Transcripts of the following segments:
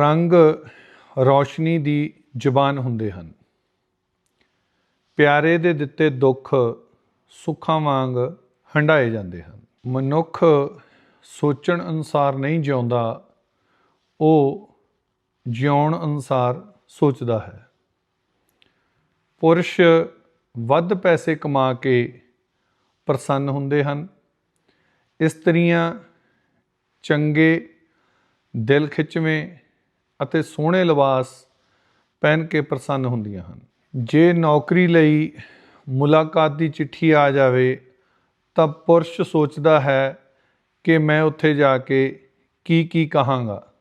ਰੰਗ ਰੌਸ਼ਨੀ ਦੀ ਜ਼ੁਬਾਨ ਹੁੰਦੇ ਹਨ। ਪਿਆਰੇ ਦੇ ਦਿੱਤੇ ਦੁੱਖ ਸੁੱਖਾਂ ਵਾਂਗ ਹੰਡਾਏ ਜਾਂਦੇ ਹਨ। ਮਨੁੱਖ ਸੋਚਣ ਅਨੁਸਾਰ ਨਹੀਂ ਜਿਉਂਦਾ, ਉਹ ਜਿਉਣ ਅਨੁਸਾਰ ਸੋਚਦਾ ਹੈ। ਪੁਰਸ਼ ਵੱਧ ਪੈਸੇ ਕਮਾ ਕੇ ਪ੍ਰਸੰਨ ਹੁੰਦੇ ਹਨ। ਇਸਤਰੀਆਂ ਚੰਗੇ ਦਿਲ ਖਿੱਚਵੇਂ ਅਤੇ ਸੋਹਣੇ ਲਿਬਾਸ ਪਹਿਨ ਕੇ ਪ੍ਰਸੰਨ ਹੁੰਦੀਆਂ ਹਨ। ਜੇ ਨੌਕਰੀ ਲਈ ਮੁਲਾਕਾਤ ਦੀ ਚਿੱਠੀ ਆ ਜਾਵੇ, ਤਾਂ ਪੁਰਸ਼ ਸੋਚਦਾ ਹੈ ਕਿ ਮੈਂ ਉੱਥੇ ਜਾ ਕੇ ਕੀ ਕੀ ਕਹਾਂਗਾ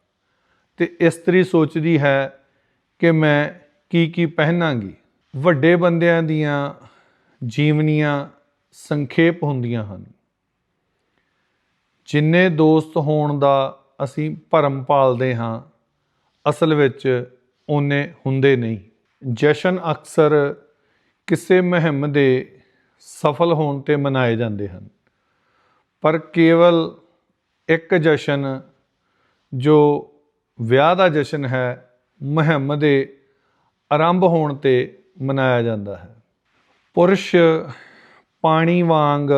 ਤੇ ਇਸਤਰੀ ਸੋਚਦੀ ਹੈ ਕਿ ਮੈਂ ਕੀ ਕੀ ਪਹਿਨਾਂਗੀ। ਵੱਡੇ ਬੰਦਿਆਂ ਦੀਆਂ ਜੀਵਨੀਆਂ ਸੰਖੇਪ ਹੁੰਦੀਆਂ ਹਨ। ਜਿੰਨੇ ਦੋਸਤ ਹੋਣ ਦਾ ਅਸੀਂ ਭਰਮ ਪਾਲਦੇ ਹਾਂ ਅਸਲ ਵਿੱਚ ਉਹਨੇ ਹੁੰਦੇ ਨਹੀਂ। ਜਸ਼ਨ ਅਕਸਰ ਕਿਸੇ ਮੁਹਿੰਮ ਦੇ ਸਫਲ ਹੋਣ ਤੇ ਮਨਾਏ ਜਾਂਦੇ ਹਨ। ਪਰ ਕੇਵਲ ਇੱਕ ਜਸ਼ਨ ਜੋ ਵਿਆਹ ਦਾ ਜਸ਼ਨ ਹੈ, ਮੁਹਿੰਮ ਦੇ ਆਰੰਭ ਹੋਣ ਤੇ ਮਨਾਇਆ ਜਾਂਦਾ ਹੈ। ਪੁਰਸ਼ ਪਾਣੀ ਵਾਂਗ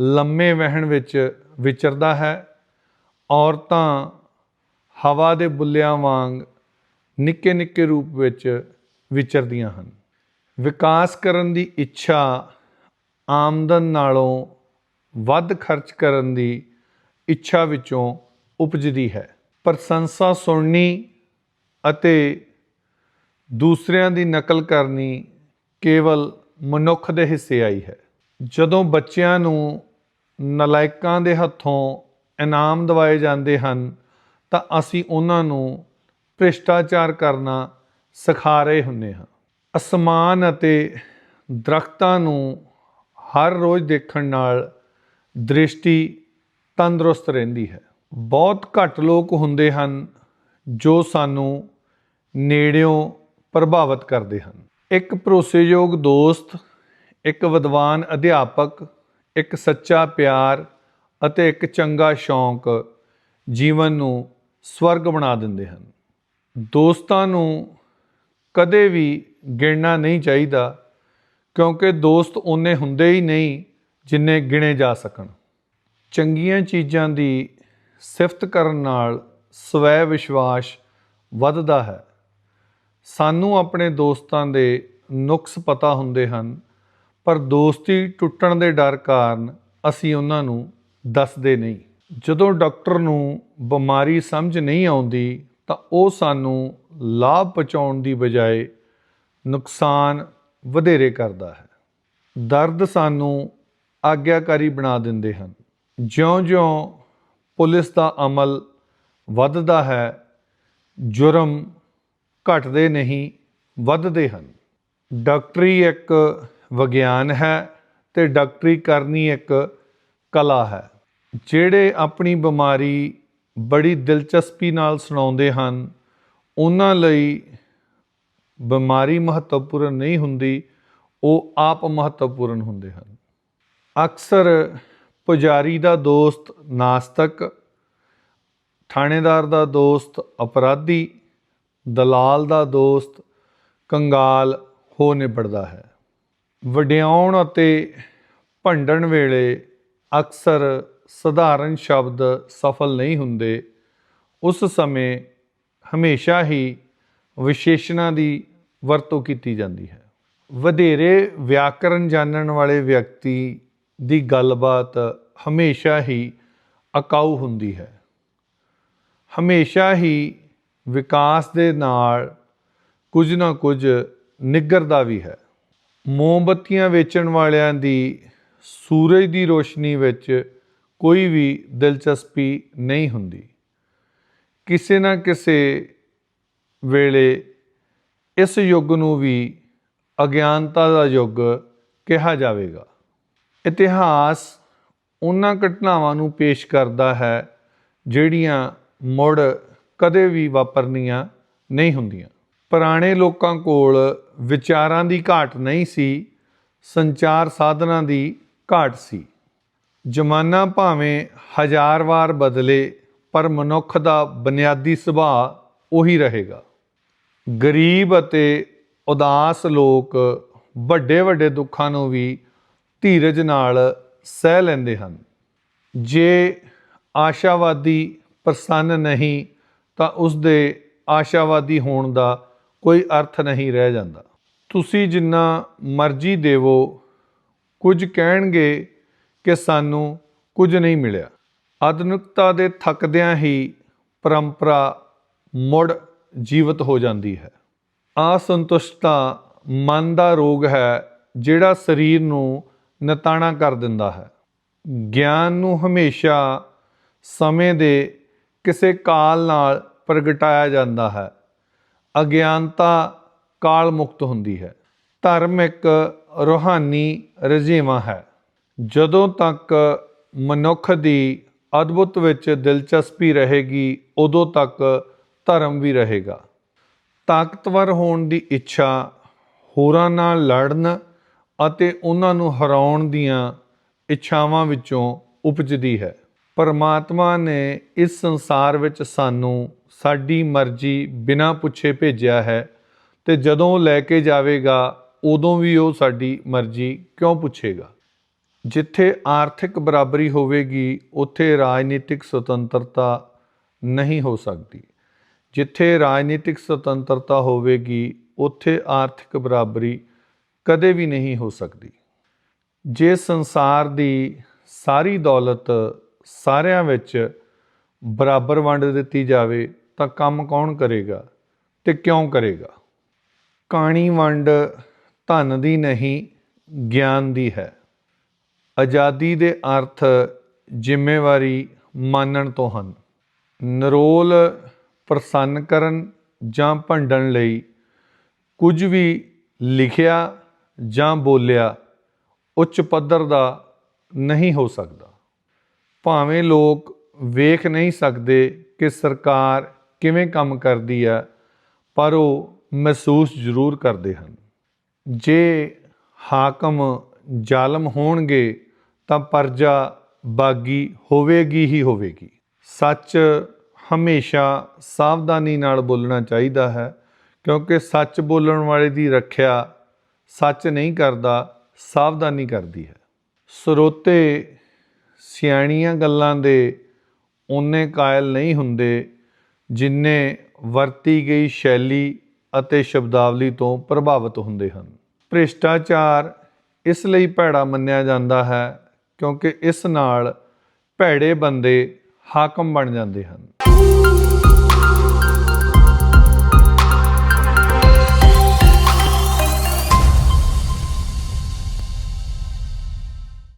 ਲੰਮੇ ਵਹਿਣ ਵਿੱਚ ਵਿਚਰਦਾ ਹੈ, ਔਰਤਾਂ ਹਵਾ ਦੇ ਬੁੱਲਿਆਂ ਵਾਂਗ ਨਿੱਕੇ ਨਿੱਕੇ ਰੂਪ ਵਿੱਚ ਵਿਚਰਦੀਆਂ ਹਨ। ਵਿਕਾਸ ਕਰਨ ਦੀ ਇੱਛਾ ਆਮਦਨ ਨਾਲੋਂ ਵੱਧ ਖਰਚ ਕਰਨ ਦੀ ਇੱਛਾ ਵਿੱਚੋਂ ਉਪਜਦੀ ਹੈ। ਪ੍ਰਸ਼ੰਸਾ ਸੁਣਨੀ ਅਤੇ ਦੂਸਰਿਆਂ ਦੀ ਨਕਲ ਕਰਨੀ ਕੇਵਲ ਮਨੁੱਖ ਦੇ ਹਿੱਸੇ ਆਈ ਹੈ। ਜਦੋਂ ਬੱਚਿਆਂ ਨੂੰ ਨਲਾਇਕਾਂ ਦੇ ਹੱਥੋਂ ਇਨਾਮ ਦਿਵਾਏ ਜਾਂਦੇ ਹਨ ਤਾਂ ਅਸੀਂ ਉਹਨਾਂ ਨੂੰ ਭ੍ਰਿਸ਼ਟਾਚਾਰ ਕਰਨਾ ਸਿਖਾ ਰਹੇ ਹੁੰਦੇ ਹਾਂ। ਅਸਮਾਨ ਅਤੇ ਦਰਖਤਾਂ ਨੂੰ ਹਰ ਰੋਜ਼ ਦੇਖਣ ਨਾਲ ਦ੍ਰਿਸ਼ਟੀ ਤੰਦਰੁਸਤ ਰਹਿੰਦੀ ਹੈ। ਬਹੁਤ ਘੱਟ ਲੋਕ ਹੁੰਦੇ ਹਨ ਜੋ ਸਾਨੂੰ ਨੇੜਿਓਂ ਪ੍ਰਭਾਵਿਤ ਕਰਦੇ ਹਨ। ਇੱਕ ਭਰੋਸੇਯੋਗ ਦੋਸਤ, ਇੱਕ ਵਿਦਵਾਨ ਅਧਿਆਪਕ, ਇੱਕ ਸੱਚਾ ਪਿਆਰ ਅਤੇ ਇੱਕ ਚੰਗਾ ਸ਼ੌਂਕ ਜੀਵਨ ਨੂੰ ਸਵਰਗ ਬਣਾ ਦਿੰਦੇ ਹਨ। ਦੋਸਤਾਂ ਨੂੰ ਕਦੇ ਵੀ ਗਿਣਨਾ ਨਹੀਂ ਚਾਹੀਦਾ, ਕਿਉਂਕਿ ਦੋਸਤ ਉਹਨੇ ਹੁੰਦੇ ਹੀ ਨਹੀਂ ਜਿੰਨੇ ਗਿਣੇ ਜਾ ਸਕਣ। ਚੰਗੀਆਂ ਚੀਜ਼ਾਂ ਦੀ ਸਿਫਤ ਕਰਨ ਨਾਲ ਸਵੈ ਵਿਸ਼ਵਾਸ ਵੱਧਦਾ ਹੈ। ਸਾਨੂੰ ਆਪਣੇ ਦੋਸਤਾਂ ਦੇ ਨੁਕਸ ਪਤਾ ਹੁੰਦੇ ਹਨ, ਪਰ ਦੋਸਤੀ ਟੁੱਟਣ ਦੇ ਡਰ ਕਾਰਨ ਅਸੀਂ ਉਹਨਾਂ ਨੂੰ ਦੱਸਦੇ ਨਹੀਂ। ਜਦੋਂ ਡਾਕਟਰ ਨੂੰ ਬਿਮਾਰੀ ਸਮਝ ਨਹੀਂ ਆਉਂਦੀ ਤਾਂ ਉਹ ਸਾਨੂੰ ਲਾਭ ਪਹੁੰਚਾਉਣ ਦੀ ਬਜਾਏ ਨੁਕਸਾਨ ਵਧੇਰੇ ਕਰਦਾ ਹੈ। ਦਰਦ ਸਾਨੂੰ ਆਗਿਆਕਾਰੀ ਬਣਾ ਦਿੰਦੇ ਹਨ। ਜਿਉਂ-ਜਿਉਂ ਪੁਲਿਸ ਦਾ ਅਮਲ ਵੱਧਦਾ ਹੈ, ਜੁਰਮ ਘਟਦੇ ਨਹੀਂ, ਵੱਧਦੇ ਹਨ। ਡਾਕਟਰੀ ਇੱਕ ਵਿਗਿਆਨ ਹੈ ਤੇ ਡਾਕਟਰੀ ਕਰਨੀ ਇੱਕ ਕਲਾ ਹੈ। ਜਿਹੜੇ ਆਪਣੀ ਬਿਮਾਰੀ ਬੜੀ ਦਿਲਚਸਪੀ ਨਾਲ ਸੁਣਾਉਂਦੇ ਹਨ, ਉਹਨਾਂ ਲਈ ਬਿਮਾਰੀ ਮਹੱਤਵਪੂਰਨ ਨਹੀਂ ਹੁੰਦੀ, ਉਹ ਆਪ ਮਹੱਤਵਪੂਰਨ ਹੁੰਦੇ ਹਨ। ਅਕਸਰ ਪੁਜਾਰੀ ਦਾ ਦੋਸਤ ਨਾਸਤਕ, ਥਾਣੇਦਾਰ ਦਾ ਦੋਸਤ ਅਪਰਾਧੀ, ਦਲਾਲ ਦਾ ਦੋਸਤ ਕੰਗਾਲ ਹੋ ਨਿਬੜਦਾ ਹੈ। ਵਡਿਆਉਣ ਅਤੇ ਭੰਡਣ ਵੇਲੇ ਅਕਸਰ ਸਧਾਰਨ ਸ਼ਬਦ ਸਫਲ ਨਹੀਂ ਹੁੰਦੇ, ਉਸ ਸਮੇਂ ਹਮੇਸ਼ਾ ਹੀ ਵਿਸ਼ੇਸ਼ਣਾਂ ਦੀ ਵਰਤੋਂ ਕੀਤੀ ਜਾਂਦੀ ਹੈ। ਵਧੇਰੇ ਵਿਆਕਰਣ ਜਾਣਨ ਵਾਲੇ ਵਿਅਕਤੀ ਦੀ ਗੱਲਬਾਤ ਹਮੇਸ਼ਾ ਹੀ ਅਕਾਊ ਹੁੰਦੀ ਹੈ। ਹਮੇਸ਼ਾ ਹੀ ਵਿਕਾਸ ਦੇ ਨਾਲ ਕੁਝ ਨਾ ਕੁਝ ਨਿੱਗਰਦਾ ਵੀ ਹੈ। ਮੋਮਬੱਤੀਆਂ ਵੇਚਣ ਵਾਲਿਆਂ ਦੀ ਸੂਰਜ ਦੀ ਰੋਸ਼ਨੀ ਵਿੱਚ ਕੋਈ ਵੀ ਦਿਲਚਸਪੀ ਨਹੀਂ ਹੁੰਦੀ। ਕਿਸੇ ਨਾ ਕਿਸੇ ਵੇਲੇ ਇਸ ਯੁੱਗ ਨੂੰ ਵੀ ਅਗਿਆਨਤਾ ਦਾ ਯੁੱਗ ਕਿਹਾ ਜਾਵੇਗਾ। ਇਤਿਹਾਸ ਉਹਨਾਂ ਘਟਨਾਵਾਂ ਨੂੰ ਪੇਸ਼ ਕਰਦਾ ਹੈ ਜਿਹੜੀਆਂ ਮੁੜ ਕਦੇ ਵੀ ਵਾਪਰਨੀਆਂ ਨਹੀਂ ਹੁੰਦੀਆਂ। ਪੁਰਾਣੇ ਲੋਕਾਂ ਕੋਲ ਵਿਚਾਰਾਂ ਦੀ ਘਾਟ ਨਹੀਂ ਸੀ, ਸੰਚਾਰ ਸਾਧਨਾਂ ਦੀ ਘਾਟ ਸੀ। ਜ਼ਮਾਨਾ ਭਾਵੇਂ ਹਜ਼ਾਰ ਵਾਰ ਬਦਲੇ, ਪਰ ਮਨੁੱਖ ਦਾ ਬੁਨਿਆਦੀ ਸੁਭਾਅ ਉਹੀ ਰਹੇਗਾ। ਗਰੀਬ ਅਤੇ ਉਦਾਸ ਲੋਕ ਵੱਡੇ ਵੱਡੇ ਦੁੱਖਾਂ ਨੂੰ ਵੀ ਧੀਰਜ ਨਾਲ ਸਹਿ ਲੈਂਦੇ ਹਨ। ਜੇ ਆਸ਼ਾਵਾਦੀ ਪ੍ਰਸੰਨ ਨਹੀਂ, ਤਾਂ ਉਸ ਦੇ ਆਸ਼ਾਵਾਦੀ ਹੋਣ ਦਾ ਕੋਈ ਅਰਥ ਨਹੀਂ ਰਹਿ ਜਾਂਦਾ। ਤੁਸੀਂ ਜਿੰਨਾ ਮਰਜ਼ੀ ਦੇਵੋ, ਕੁਝ ਕਹਿਣਗੇ ਕਿ ਸਾਨੂੰ ਕੁਝ ਨਹੀਂ ਮਿਲਿਆ। ਆਧੁਨਿਕਤਾ ਦੇ ਥੱਕਦਿਆਂ ਹੀ ਪਰੰਪਰਾ ਮੁੜ ਜੀਵਤ ਹੋ ਜਾਂਦੀ ਹੈ। ਅਸੰਤੁਸ਼ਟਤਾ ਮਨ ਦਾ ਰੋਗ ਹੈ, ਜਿਹੜਾ ਸਰੀਰ ਨੂੰ ਨਤਾਣਾ ਕਰ ਦਿੰਦਾ ਹੈ। ਗਿਆਨ ਨੂੰ ਹਮੇਸ਼ਾ ਸਮੇਂ ਦੇ ਕਿਸੇ ਕਾਲ ਨਾਲ ਪ੍ਰਗਟਾਇਆ ਜਾਂਦਾ ਹੈ। ਅਗਿਆਨਤਾ ਕਾਲ ਮੁਕਤ ਹੁੰਦੀ ਹੈ। ਧਰਮ ਇੱਕ ਰੂਹਾਨੀ ਰਜੇਵਾਂ ਹੈ। ਜਦੋਂ ਤੱਕ ਮਨੁੱਖ ਦੀ ਅਦਭੁਤ ਵਿੱਚ ਦਿਲਚਸਪੀ ਰਹੇਗੀ, ਉਦੋਂ ਤੱਕ ਧਰਮ ਵੀ ਰਹੇਗਾ। ਤਾਕਤਵਰ ਹੋਣ ਦੀ ਇੱਛਾ ਹੋਰਾਂ ਨਾਲ ਲੜਨ ਅਤੇ ਉਹਨਾਂ ਨੂੰ ਹਰਾਉਣ ਦੀਆਂ ਇੱਛਾਵਾਂ ਵਿੱਚੋਂ ਉਪਜਦੀ ਹੈ। ਪਰਮਾਤਮਾ ਨੇ ਇਸ ਸੰਸਾਰ ਵਿੱਚ ਸਾਨੂੰ ਸਾਡੀ ਮਰਜ਼ੀ ਬਿਨਾਂ ਪੁੱਛੇ ਭੇਜਿਆ ਹੈ ਤੇ ਜਦੋਂ ਲੈ ਕੇ ਜਾਵੇਗਾ, ਉਦੋਂ ਵੀ ਉਹ ਸਾਡੀ ਮਰਜ਼ੀ ਕਿਉਂ ਪੁੱਛੇਗਾ? ਜਿੱਥੇ ਆਰਥਿਕ ਬਰਾਬਰੀ ਹੋਵੇਗੀ, ਉੱਥੇ ਰਾਜਨੀਤਿਕ ਸੁਤੰਤਰਤਾ ਨਹੀਂ ਹੋ ਸਕਦੀ। ਜਿੱਥੇ ਰਾਜਨੀਤਿਕ ਸੁਤੰਤਰਤਾ ਹੋਵੇਗੀ, ਉੱਥੇ ਆਰਥਿਕ ਬਰਾਬਰੀ ਕਦੇ ਵੀ ਨਹੀਂ ਹੋ ਸਕਦੀ। ਜੇ ਸੰਸਾਰ ਦੀ ਸਾਰੀ ਦੌਲਤ ਸਾਰਿਆਂ ਵਿੱਚ ਬਰਾਬਰ ਵੰਡ ਦਿੱਤੀ ਜਾਵੇ, ਤਾਂ ਕੰਮ ਕੌਣ ਕਰੇਗਾ ਤੇ ਕਿਉਂ ਕਰੇਗਾ? ਕਾਣੀ ਵੰਡ ਧਨ ਦੀ ਨਹੀਂ, ਗਿਆਨ ਦੀ ਹੈ। ਆਜ਼ਾਦੀ ਦੇ ਅਰਥ ਜ਼ਿੰਮੇਵਾਰੀ ਮਾਨਣ ਤੋਂ ਹਨ। ਨਰੋਲ ਪ੍ਰਸੰਨ ਕਰਨ ਜਾਂ ਭੰਡਣ ਲਈ ਕੁਝ ਵੀ ਲਿਖਿਆ ਜਾਂ ਬੋਲਿਆ ਉੱਚ ਪੱਧਰ ਦਾ ਨਹੀਂ ਹੋ ਸਕਦਾ। ਭਾਵੇਂ ਲੋਕ ਵੇਖ ਨਹੀਂ ਸਕਦੇ ਕਿ ਸਰਕਾਰ ਕਿਵੇਂ ਕੰਮ ਕਰਦੀ ਹੈ, ਪਰ ਉਹ ਮਹਿਸੂਸ ਜ਼ਰੂਰ ਕਰਦੇ ਹਨ। ਜੇ ਹਾਕਮ ਜ਼ਾਲਮ ਹੋਣਗੇ ਤਾਂ ਪਰਜਾ ਬਾਗੀ ਹੋਵੇਗੀ ਹੀ ਹੋਵੇਗੀ। ਸੱਚ ਹਮੇਸ਼ਾ ਸਾਵਧਾਨੀ ਨਾਲ ਬੋਲਣਾ ਚਾਹੀਦਾ ਹੈ, ਕਿਉਂਕਿ ਸੱਚ ਬੋਲਣ ਵਾਲੇ ਦੀ ਰੱਖਿਆ ਸੱਚ ਨਹੀਂ ਕਰਦਾ, ਸਾਵਧਾਨੀ ਕਰਦੀ ਹੈ। ਸਰੋਤੇ ਸਿਆਣੀਆਂ ਗੱਲਾਂ ਦੇ ਓਨੇ ਕਾਇਲ ਨਹੀਂ ਹੁੰਦੇ, ਜਿੰਨੇ ਵਰਤੀ ਗਈ ਸ਼ੈਲੀ ਅਤੇ ਸ਼ਬਦਾਵਲੀ ਤੋਂ ਪ੍ਰਭਾਵਿਤ ਹੁੰਦੇ ਹਨ। ਭ੍ਰਿਸ਼ਟਾਚਾਰ ਇਸ ਲਈ ਭੈੜਾ ਮੰਨਿਆ ਜਾਂਦਾ ਹੈ ਕਿਉਂਕਿ ਇਸ ਨਾਲ ਭੈੜੇ ਬੰਦੇ ਹਾਕਮ ਬਣ ਜਾਂਦੇ ਹਨ।